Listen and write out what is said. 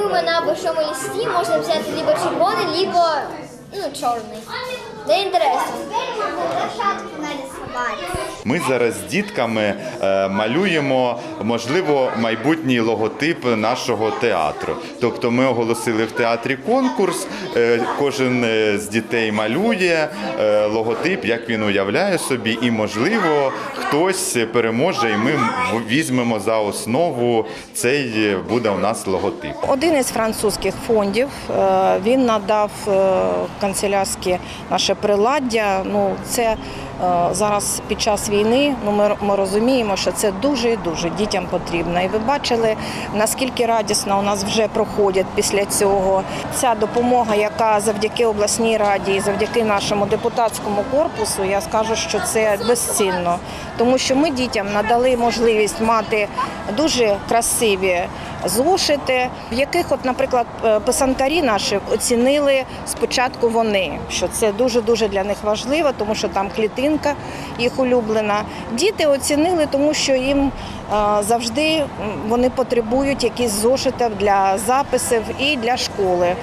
думаю, на большому листі можна взяти либо червоний, либо ну, чорний. Де Ми зараз з дітками е, малюємо, можливо, майбутній логотип нашого театру. Тобто ми оголосили в театрі конкурс, е, кожен е, з дітей малює логотип, як він уявляє собі, і, можливо, хтось переможе, і ми візьмемо за основу цей буде у нас логотип. Один із французьких фондів він надав канцелярське наше приладдя. Ну це зараз під час війни. Ну ми, ми розуміємо, що це дуже і дуже дітям потрібно. І ви бачили наскільки радісно у нас вже проходять після цього. Ця допомога, яка завдяки обласній раді і завдяки нашому депутатському корпусу, я скажу, що це безцінно, тому що ми дітям надали можливість мати дуже красиві зошити, в яких, от, наприклад, е, писанкарі наші оцінили спочатку вони, що це дуже дуже для них важливо, тому що там клітинка їх улюблена. Діти оцінили, тому що їм е, завжди вони потребують якісь зошити для записів і для школи.